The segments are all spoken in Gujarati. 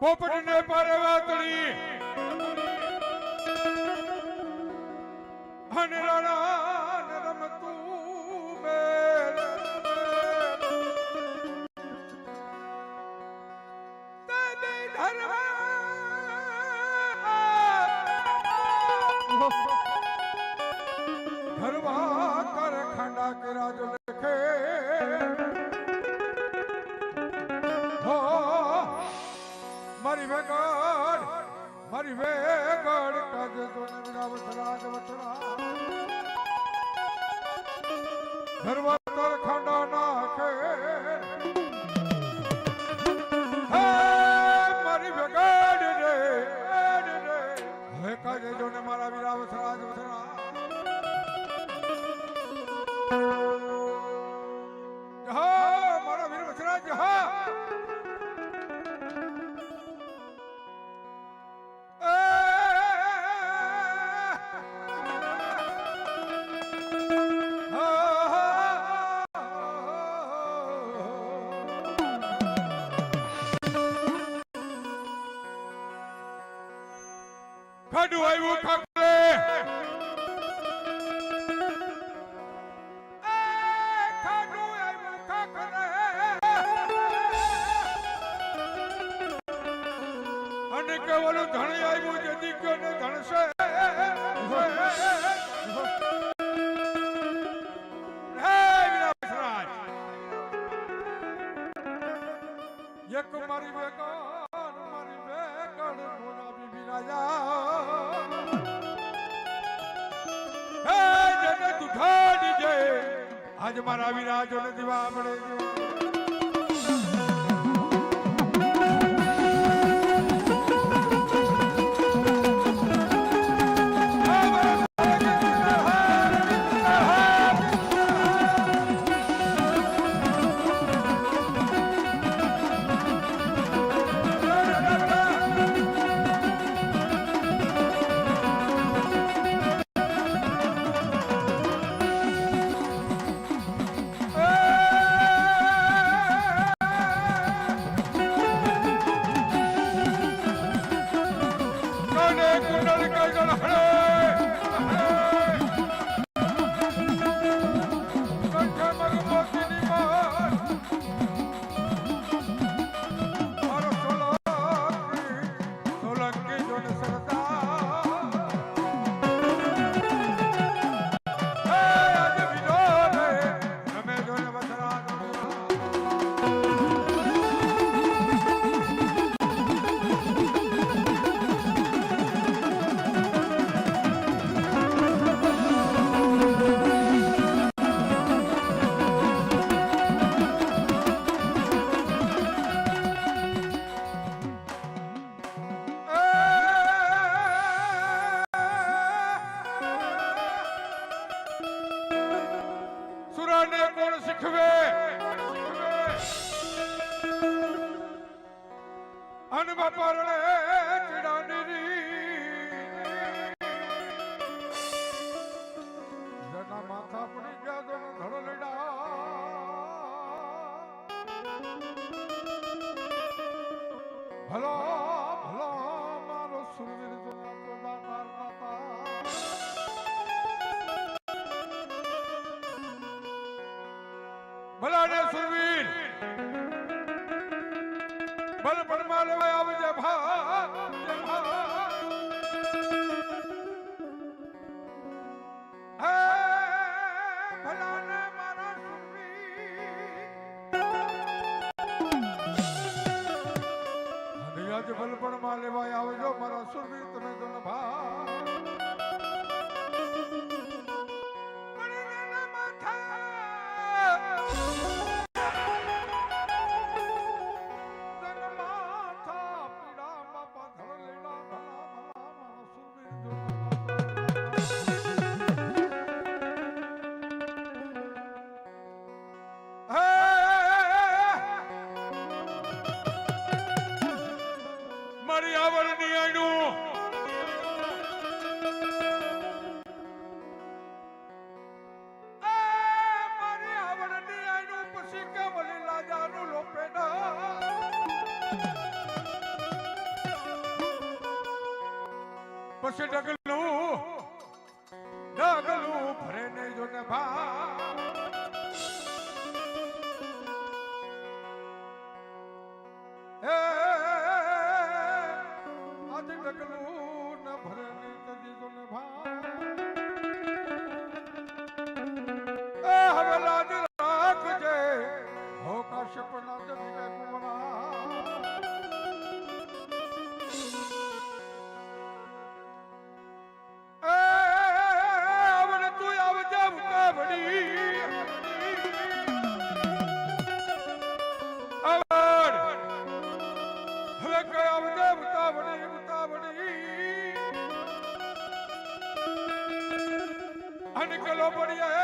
પોપટને પરવાતણી અને રાણ રમતું મેલ તે ધર્મ ધર્મા કર ખંડા કર આડું આવ્યું ખપલે અને કેવલું ધણી આવ્યું જે કરીને ધણશે એક મારી બેકા આજ મારા આવી રાહ જો નથી આપણે અને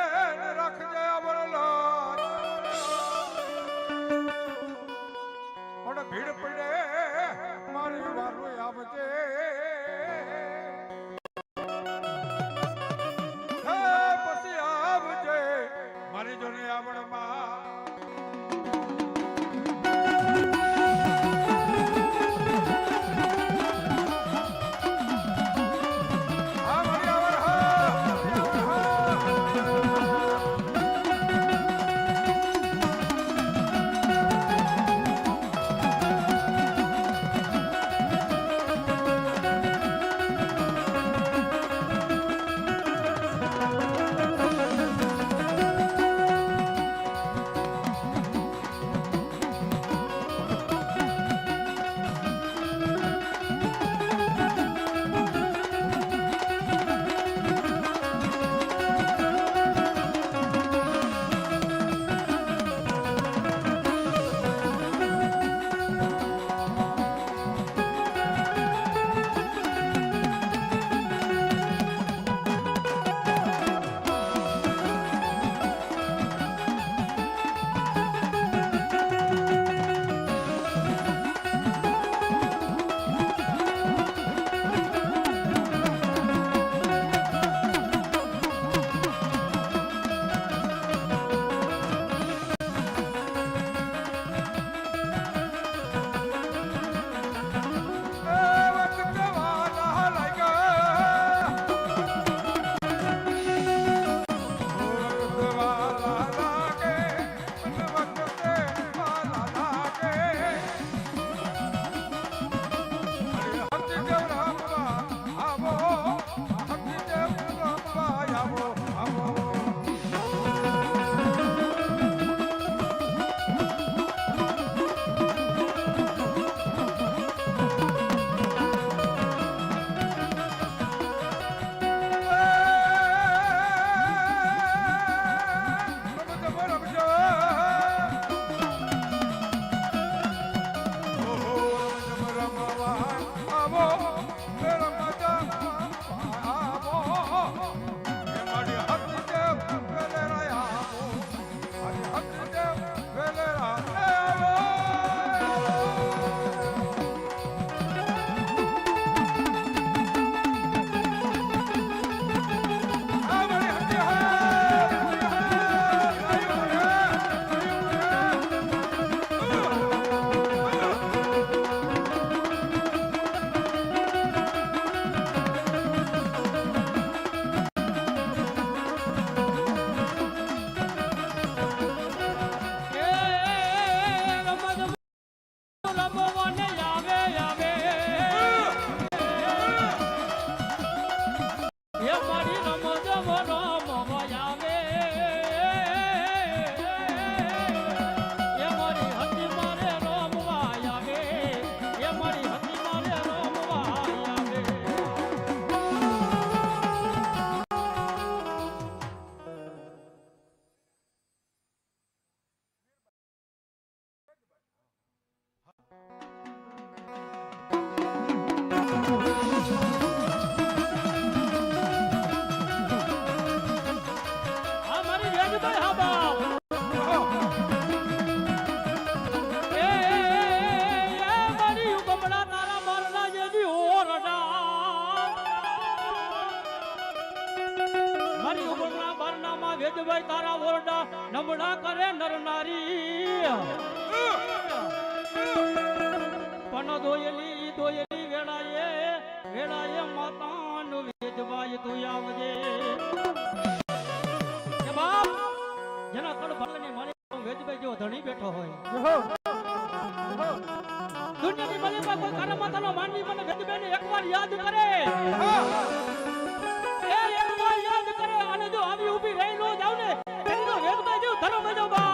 નમણા કરે નર નારી. પણ દોયલી દોયલી વેળાએ વેળાએ માતાનું ન તું આવજે. બાપ, જેના કડ મારી વેદભાઈ જેવો ધણી બેઠો હોય. દુનિયાની માલિકા કોઈ કાના માતાનો માનવી મને વેદભાઈને એકવાર યાદ કરે. એ એકવાર યાદ કરે અને જો આવી ઊભી રહી Cordoba.